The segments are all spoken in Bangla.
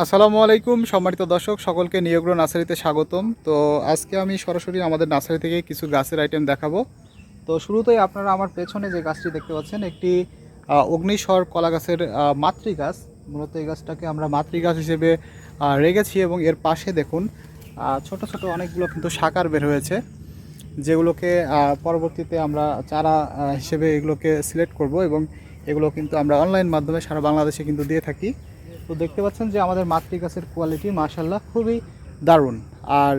আসসালামু আলাইকুম, সম্মানিত দর্শক, সকলকে নিয়োগ্র নার্সারিতে স্বাগতম। তো আজকে আমি সরাসরি আমাদের নার্সারি থেকে কিছু গাছের আইটেম দেখাবো। তো শুরুতেই আপনারা আমার পেছনে যে গাছটি দেখতে পাচ্ছেন, একটি অগ্নিস্বর কলা গাছের মাতৃ গাছ মূলত এই গাছটাকে আমরা মাতৃ গাছ হিসেবে রেখেছি এবং এর পাশে দেখুন ছোট ছোট অনেকগুলো কিন্তু সাকার বের হয়েছে, যেগুলোকে পরবর্তীতে আমরা চারা হিসেবে এগুলোকে সিলেক্ট করব এবং এগুলো কিন্তু আমরা অনলাইন মাধ্যমে সারা বাংলাদেশে কিন্তু দিয়ে থাকি। তো দেখতে পাচ্ছেন যে আমাদের মাতৃ গাছের কোয়ালিটি মাশাল্লাহ খুবই দারুণ। আর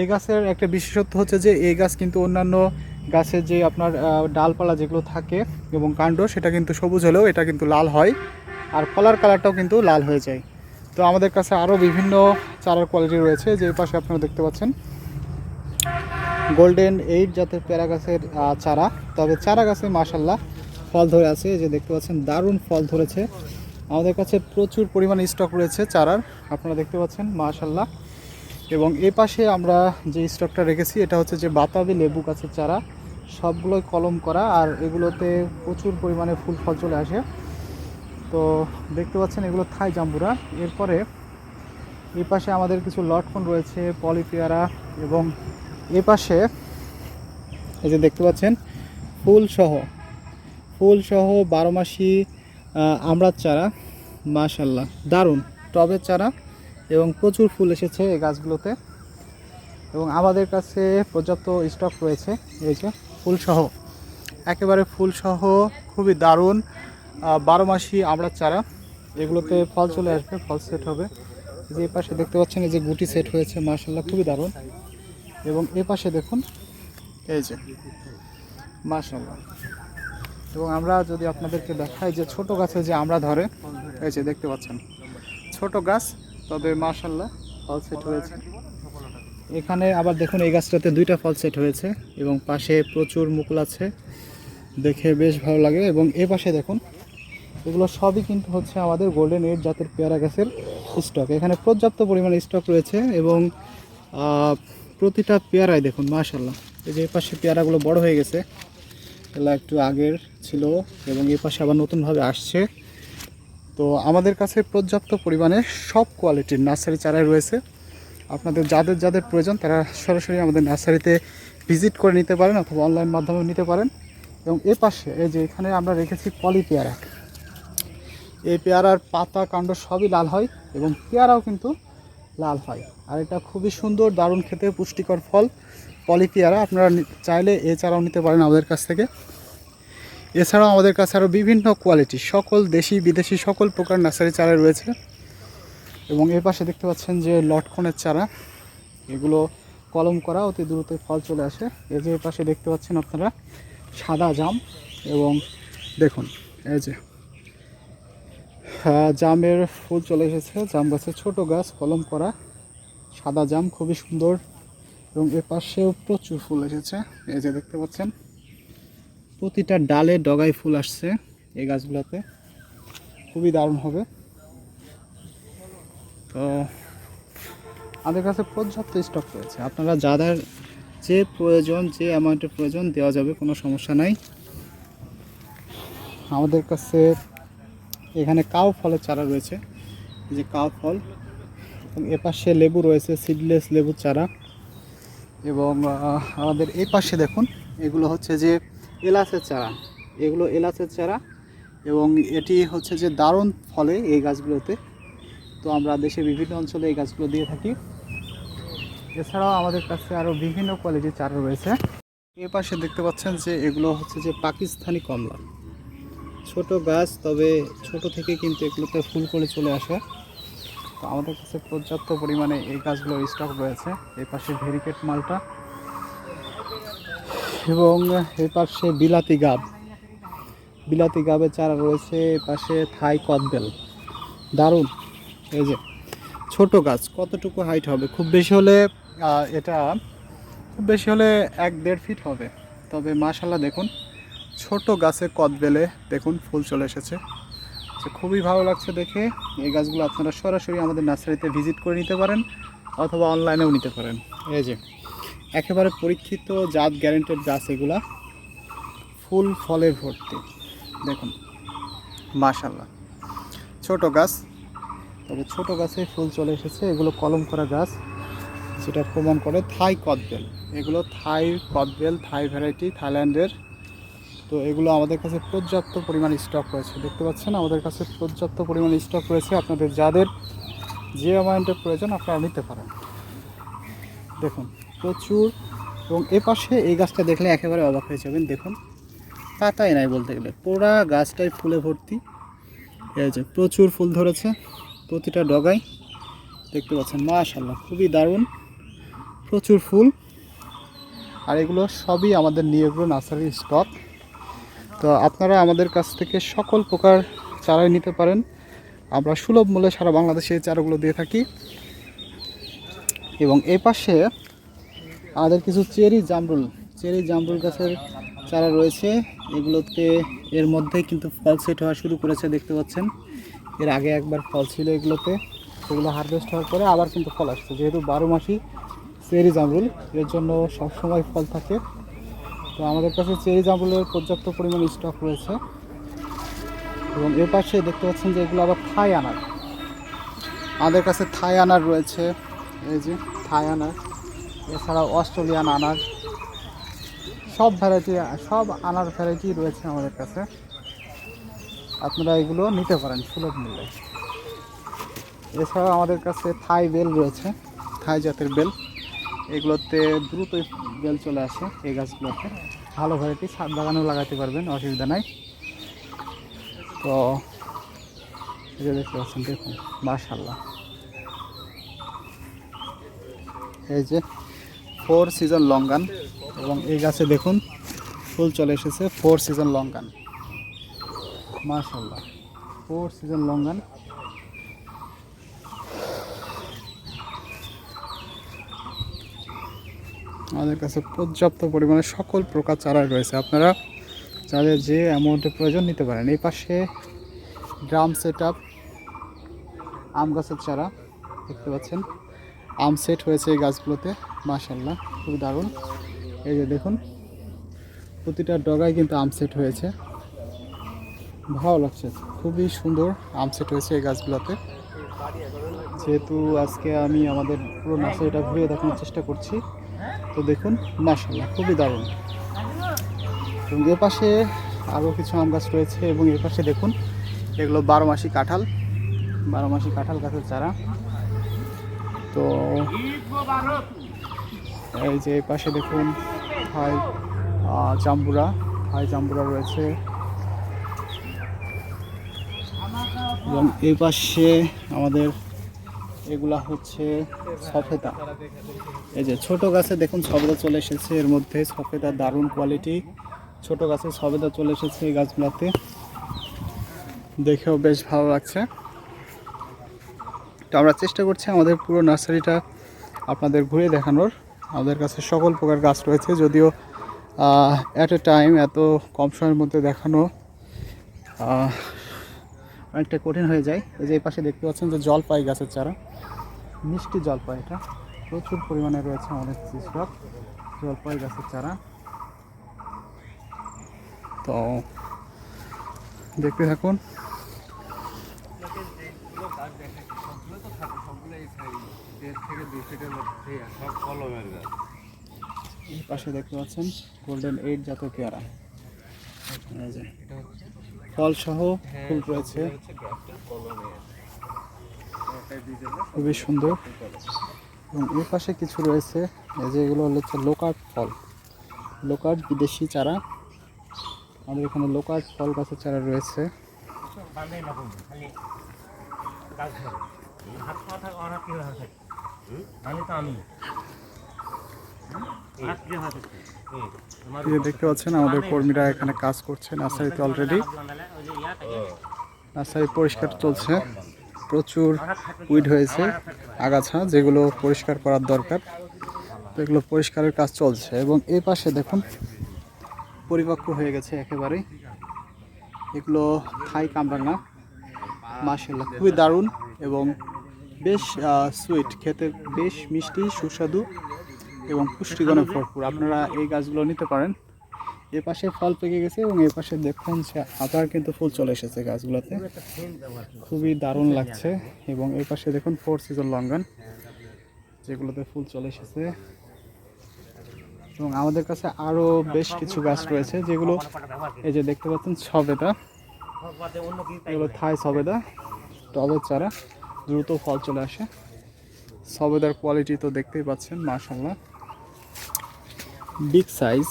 এই গাছের একটা বিশেষত্ব হচ্ছে যে এই গাছ কিন্তু অন্যান্য গাছের যে আপনার ডালপালা যেগুলো থাকে এবং কাণ্ড, সেটা কিন্তু সবুজ হলেও এটা কিন্তু লাল হয় আর কলার কালারটাও কিন্তু লাল হয়ে যায়। তো আমাদের কাছে আরও বিভিন্ন চারার কোয়ালিটি রয়েছে যে পাশে আপনারা দেখতে পাচ্ছেন। গোল্ডেন এইট জাতের প্যারা গাছের চারা। তবে চারা গাছে মাশাল্লাহ ফল ধরে আছে যে দেখতে পাচ্ছেন দারুণ ফল ধরেছে। আমাদের কাছে প্রচুর পরিমাণে স্টক রয়েছে চারার। আপনারা দেখতে পাচ্ছেন মাশাল্লাহ এবং এ পাশে আমরা যে স্টকটা রেখেছি, এটা হচ্ছে যে বাতাবি লেবু গাছের চারা। সবগুলোই কলম করা আর এগুলোতে প্রচুর পরিমাণে ফুল ফল চলে আসে। তো দেখতে পাচ্ছেন, এগুলো থাই জাম্বুরা। এরপরে এই পাশে আমাদের কিছু লটকন রয়েছে পলি পেয়ারা এবং এ পাশে এই যে দেখতে পাচ্ছেন, ফুলসহ। ফুলসহ ফুল সহ বারো মাসি আমড়ার চারা মাশাল্লাহ দারুণ, টবের চারা এবং প্রচুর ফুল এসেছে এই গাছগুলোতে। এবং আমাদের কাছে পর্যাপ্ত স্টক রয়েছে, এই যে ফুলসহ। একেবারে ফুলসহ, খুবই দারুণ বারো মাসি আমড়ার চারা। এগুলোতে ফল চলে আসবে, ফল সেট হবে। যে পাশে দেখতে পাচ্ছেন, এই যে গুটি সেট হয়েছে মাশাল্লাহ খুবই দারুণ। এবং এ পাশে দেখুন, এই যে মাশাল্লাহ এবং আমরা যদি আপনাদেরকে দেখাই যে ছোট গাছে যে আমরা ধরে, এই যে দেখতে পাচ্ছেন, ছোট গাছ, তবে মাশাল্লাহ ফল সেট হয়েছে। এখানে আবার দেখুন এই গাছটাতে দুইটা ফল সেট হয়েছে এবং পাশে প্রচুর মুকুল আছে, দেখে বেশ ভালো লাগে। এবং এ পাশে দেখুন, এগুলো সবই কিন্তু হচ্ছে আমাদের গোল্ডেন এইট জাতের পেয়ারা গাছের স্টক এখানে পর্যাপ্ত পরিমাণে স্টক রয়েছে এবং প্রতিটা পেয়ারায় দেখুন মাশাল্লাহ এই যে পাশে পেয়ারাগুলো বড় হয়ে গেছে এগুলো একটু আগের ছিল এবং এ পাশে আবার নতুনভাবে আসছে। তো আমাদের কাছে পর্যাপ্ত পরিমাণে সব কোয়ালিটির নার্সারি চারাই রয়েছে। আপনাদের যাদের যাদের প্রয়োজন তারা সরাসরি আমাদের নার্সারিতে ভিজিট করে নিতে পারেন অথবা অনলাইন মাধ্যমে নিতে পারেন। এবং এ পাশে, এই যে এখানে আমরা রেখেছি পলি পেয়ারা। এই পেয়ারার পাতা, কাণ্ড সবই লাল হয় এবং পেয়ারাও কিন্তু লাল হয়। আর এটা খুবই সুন্দর, দারুণ খেতে, পুষ্টিকর ফল। পলি পেয়ারা আপনারা চাইলে এছাড়াও নিতে পারেন আমাদের কাছ থেকে। এছাড়াও আমাদের কাছে আরও বিভিন্ন কোয়ালিটি সকল দেশি, বিদেশি, সকল প্রকার নার্সারি চারা রয়েছে। এবং এর পাশে দেখতে পাচ্ছেন যে লটকনের চারা, এগুলো কলম করা অতি দ্রুত ফল চলে আসে। এই যে পাশে দেখতে পাচ্ছেন আপনারা সাদা জাম এবং দেখুন, এই যে জামের ফুল চলে এসেছে। জাম গাছের ছোট গাছ, কলম করা, সাদা জাম, খুবই সুন্দর। এবং এর পাশেও প্রচুর ফুল এসেছে। এই যে দেখতে পাচ্ছেন, প্রতিটা ডালে ডগায় ফুল আসছে এই গাছগুলোতে। খুবই দারুণ হবে। তো আমাদের কাছে পর্যাপ্ত স্টক রয়েছে। আপনারা যাদের যে প্রয়োজন, যে অ্যামাউন্টের প্রয়োজন, দেওয়া যাবে, কোনো সমস্যা নাই। আমাদের কাছে এখানে কাউ ফলের চারা রয়েছে। যে কাউ ফল। এবং এ পাশে লেবু রয়েছে সিডলেস লেবুর চারা। এবং আমাদের এই পাশে দেখুন, এগুলো হচ্ছে যে এলাচের চারা। এগুলো এলাচের চারা এবং এটি হচ্ছে যে দারুণ ফলে এই গাছগুলোতে। তো আমরা দেশের বিভিন্ন অঞ্চলে এই গাছগুলো দিয়ে থাকি। এছাড়াও আমাদের কাছে আরও বিভিন্ন কোয়ালিটির চারা রয়েছে। এ পাশে দেখতে পাচ্ছেন যে এগুলো হচ্ছে যে পাকিস্তানি কমলা। ছোট গাছ, তবে ছোট থেকে কিন্তু এগুলোতে ফুল করে চলে আসে। তো আমাদের কাছে পর্যাপ্ত পরিমাণে এই গাছগুলোর স্টক রয়েছে। এই পাশে ভেরিকেট মালটা এবং এই পাশে বিলাতি গাব। বিলাতি গাবের চারা রয়েছে, এই পাশে থাই কদবেল। দারুণ। এই যে, ছোট গাছ, কতটুকু হাইট হবে? খুব বেশি হলে এটা খুব বেশি হলে এক দেড় ফিট হবে। তবে মাশাল্লাহ দেখুন, ছোট গাছে কদবেলে দেখুন ফুল চলে এসেছে। খুবই ভালো লাগছে দেখে। এই গাছগুলো আপনারা সরাসরি আমাদের নার্সারিতে ভিজিট করে নিতে পারেন অথবা অনলাইনেও নিতে পারেন। এই যে, একেবারে পরীক্ষিত জাত গ্যারেন্টেড গাছ এগুলা। ফুল ফলে ভর্তি। দেখুন মাশাল্লাহ ছোট গাছ। তবে ছোট গাছে ফুল চলে এসেছে। এগুলো কলম করা গাছ, যেটা প্রমাণ করে থাই কদবেল। এগুলো থাই কদবেল, থাই ভ্যারাইটি, থাইল্যান্ডের তো এগুলো আমাদের কাছে পর্যাপ্ত পরিমাণ স্টক রয়েছে। দেখতে পাচ্ছেন, আমাদের কাছে পর্যাপ্ত পরিমাণ স্টক রয়েছে। আপনাদের যাদের যে অ্যামাউন্টের প্রয়োজন আপনারা নিতে পারেন। দেখুন, প্রচুর এবং এ পাশে এই গাছটা দেখলে একেবারে অবাক হয়ে যাবেন। দেখুন পাতাই নাই বলতে গেলে। পুরা গাছটাই ফুলে ভর্তি। এই যে প্রচুর ফুল ধরেছে প্রতিটা ডগায়। দেখতে পাচ্ছেন মাশাল্লাহ খুবই দারুণ, প্রচুর ফুল। আর এগুলো সবই আমাদের নিয়োগ্র নার্সারির স্টক তো আপনারা আমাদের কাছ থেকে সকল প্রকার চারাই নিতে পারেন। আমরা সুলভ মূল্যে সারা বাংলাদেশে এই চারাগুলো দিয়ে থাকি। এবং এই পাশে আমাদের কিছু চেরি জামরুল চেরি জামরুল গাছের চারা রয়েছে। এগুলোতে এর মধ্যেই কিন্তু ফল সেট হওয়া শুরু করেছে, দেখতে পাচ্ছেন। এর আগে একবার ফল ছিল এগুলোতে। সেগুলো হারভেস্ট হওয়ার পরে আবার কিন্তু ফল আসছে। যেহেতু বারো মাসই চেরি জামরুল, এর জন্য সবসময় ফল থাকে। তো আমাদের কাছে চেরি জামরুলের পর্যাপ্ত পরিমাণ স্টক রয়েছে। এবং এর পাশে দেখতে পাচ্ছেন যে এগুলো আবার থাই আনার। আমাদের কাছে থাই আনার রয়েছে। এই যে থাই আনার, এছাড়াও অস্ট্রেলিয়ান আনার। সব ভ্যারাইটি সব আনার ভ্যারাইটি রয়েছে আমাদের কাছে। আপনারা এগুলো নিতে পারেন সুলভ মূল্যে। এছাড়াও আমাদের কাছে থাই বেল রয়েছে, থাই জাতের বেল। এগুলোতে দ্রুতই বেল চলে আসে এই গাছগুলোতে। ভালো ভ্যারাইটি ছাদ বাগানেও লাগাতে পারবেন, অসুবিধা নাই। তো যে দেখতে পাচ্ছেন, দেখুন মাশাল্লাহ এই যে ফোর সিজন লঙ্গান এবং এই গাছে দেখুন, ফুল চলে এসেছে ফোর সিজন লঙ্গান মাশাল্লাহ ফোর সিজন লঙ্গান আমাদের কাছে পর্যাপ্ত পরিমাণে সকল প্রকার চারা রয়েছে। আপনারা যাদের যে অ্যামাউন্টের প্রয়োজন নিতে পারেন। এই পাশে ড্রাম সেট আপ আম গাছের চারা দেখতে পাচ্ছেন। আম সেট হয়েছে এই গাছগুলোতে মাশাল্লাহ খুবই দারুণ। এই যে দেখুন, প্রতিটা ডগায় কিন্তু আম সেট হয়েছে। ভালো লাগছে, খুবই সুন্দর আম সেট হয়েছে এই গাছগুলোতে। যেহেতু আজকে আমি আমাদের পুরো নার্সারিটা ঘুরে দেখানোর চেষ্টা করছি। তো দেখুন মাশাল্লাহ খুবই দারুণ। এবং এ পাশে আরও কিছু আম গাছ রয়েছে এবং এর পাশে দেখুন, এগুলো বারো মাসি কাঁঠাল, বারো মাসি কাঁঠাল গাছের চারা। তো এই যে এই পাশে দেখুন হাই জাম্বুরা হাই জাম্বুরা রয়েছে। এবং এই পাশে আমাদের এগুলা হচ্ছে সফেদা এই যে ছোট গাছে দেখুন সবেদা চলে এসেছে, এর মধ্যে সফেদা দারুণ কোয়ালিটি ছোট গাছে সবেদা চলে এসেছে এই গাছগুলোতে। দেখেও বেশ ভালো লাগছে। তো আমরা চেষ্টা করছি আমাদের পুরো নার্সারিটা আপনাদের ঘুরে দেখানোর। আমাদের কাছে সকল প্রকার গাছ রয়েছে, যদিও অ্যাট এ টাইম এত কম সময়ের মধ্যে দেখানো অনেকটা কঠিন হয়ে যায়। এই যে এই পাশে দেখতে পাচ্ছেন যে জল জলপাই গাছের চারা। মিষ্টি জলপাই এটা। প্রচুর পরিমাণে রয়েছে আমাদের স্টক জলপাই গাছের চারা। তো দেখতে থাকুন। এই পাশে দেখতে পাচ্ছেন গোল্ডেন এইট জাতের পেয়ারা। ফল সহ ফুল রয়েছে। খুবই সুন্দর। এবং এর পাশে কিছু রয়েছে, এই যে এগুলো হচ্ছে লোকার্ট ফল। লোকার্ট বিদেশি চারা। আমাদের এখানে লোকার্ট ফল গাছের চারা রয়েছে। দেখতে পাচ্ছেন, আমাদের কর্মীরা এখানে কাজ করছে। নার্সারিতে অলরেডি নার্সারি পরিষ্কার চলছে। প্রচুর উইড হয়েছে, আগাছা যেগুলো পরিষ্কার করার দরকার। তো এগুলো পরিষ্কারের কাজ চলছে এবং এই পাশে দেখুন, পরিপক্ক হয়ে গেছে একেবারেই। এগুলো থাই কামরাঙা মাশাল্লাহ খুবই দারুণ এবং বেশ সুইট, খেতে বেশ মিষ্টি, সুস্বাদু এবং পুষ্টিগুণে ভরপুর। আপনারা এই গাছগুলো নিতে পারেন। এ পাশে ফল পেকে গেছে এবং এ পাশে দেখুন যে আবার কিন্তু ফুল চলে এসেছে গাছগুলোতে। খুবই দারুণ লাগছে এবং এই পাশে দেখুন ফোর সিজন লঙ্গান যেগুলোতে ফুল চলে এসেছে। এবং আমাদের কাছে আরও বেশ কিছু গাছ রয়েছে, যেগুলো এই যে দেখতে পাচ্ছেন সবেদা। এগুলো থাই সবেদা, টবের চারা, দ্রুত ফল চলে আসে। সবেদার কোয়ালিটি তো দেখতেই পাচ্ছেন মাশাল্লাহ বিগ সাইজ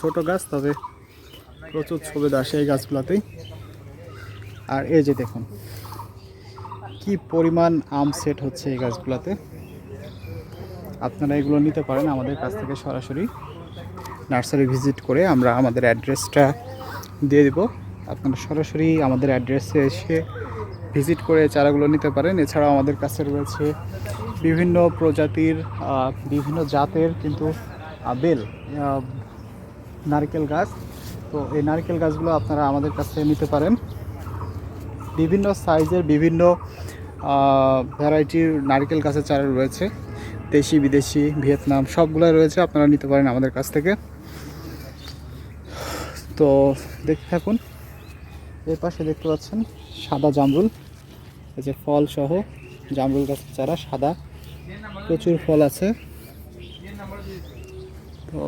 ছোট গাছ, তবে প্রচুর সবেদা আসে এই গাছগুলোতেই। আর এই যে দেখুন, কি পরিমাণ আম সেট হচ্ছে এই গাছগুলোতে। আপনারা এগুলো নিতে পারেন আমাদের কাছ থেকে সরাসরি। নার্সারি ভিজিট করে আমরা আমাদের অ্যাড্রেসটা দিয়ে দিব। আপনারা সরাসরি আমাদের অ্যাড্রেসে এসে ভিজিট করে চারাগুলো নিতে পারেন। এছাড়াও আমাদের কাছে রয়েছে বিভিন্ন প্রজাতির বিভিন্ন জাতের কিন্তু বেল নারকেল গাছ। তো এই নারকেল গাছগুলো আপনারা আমাদের কাছে নিতে পারেন। বিভিন্ন সাইজের বিভিন্ন ভ্যারাইটির নারকেল গাছের চারা রয়েছে। দেশি, বিদেশি, ভিয়েতনাম সবগুলো রয়েছে, আপনারা নিতে পারেন আমাদের কাছ থেকে। তো দেখতে থাকুন। এর পাশে দেখতে পাচ্ছেন, সাদা জামরুল। এই যে ফল সহ জামরুল গাছের চারা, সাদা। প্রচুর ফল আছে। তো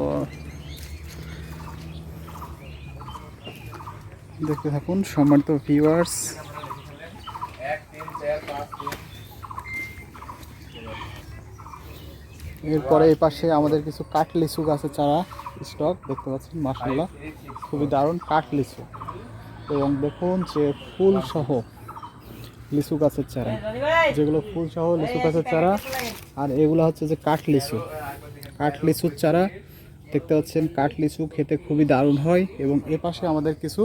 দেখতে থাকুন, সম্মানিত ভিউয়ার্স এরপরে এই পাশে আমাদের কিছু কাঠ লিচু গাছের চারা স্টক দেখতে পাচ্ছেন মাসাল্লাহ খুবই দারুণ কাঠ লিচু এবং দেখুন যে ফুল সহ লিচু গাছের চারা। যেগুলো ফুল সহ লিচু গাছের চারা, আর এগুলো হচ্ছে যে কাঠ লিচু কাঠ লিচুর চারা দেখতে পাচ্ছেন কাঠ লিচু খেতে খুবই দারুণ হয় এবং এ পাশে আমাদের কিছু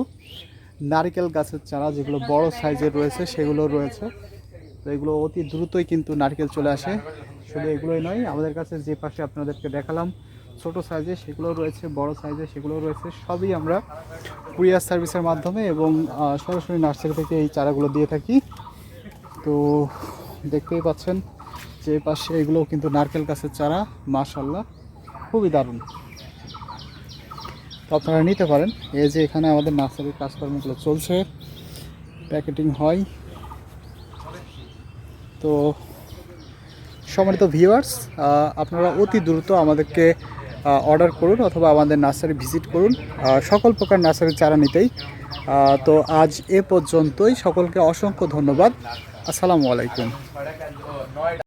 নারকেল গাছের চারা, যেগুলো বড় সাইজের রয়েছে সেগুলো রয়েছে। তো এগুলো অতি দ্রুতই কিন্তু নারকেল চলে আসে। শুধু এগুলোই নয়, আমাদের কাছে যে পাশে আপনাদেরকে দেখালাম, ছোট সাইজে সেগুলো রয়েছে, বড় সাইজে সেগুলো রয়েছে। সবই আমরা কুরিয়ার সার্ভিসের মাধ্যমে এবং সরাসরি নার্সারি থেকে এই চারাগুলো দিয়ে থাকি। তো দেখতেই পাচ্ছেন যে পাশে এগুলো কিন্তু নারকেল গাছের চারা মাশাল্লাহ খুবই দারুণ। আপনারা নিতে পারেন। এই যে এখানে আমাদের নার্সারির কাজকর্মগুলো চলছে। প্যাকেটিং হয়। তো সম্মানিত ভিউয়ার্স আপনারা অতি দ্রুত আমাদেরকে অর্ডার করুন অথবা আমাদের নার্সারি ভিজিট করুন। সকল প্রকার নার্সারির চারা নিতেই। তো আজ এ পর্যন্তই। সকলকে অসংখ্য ধন্যবাদ। আসসালামু আলাইকুম।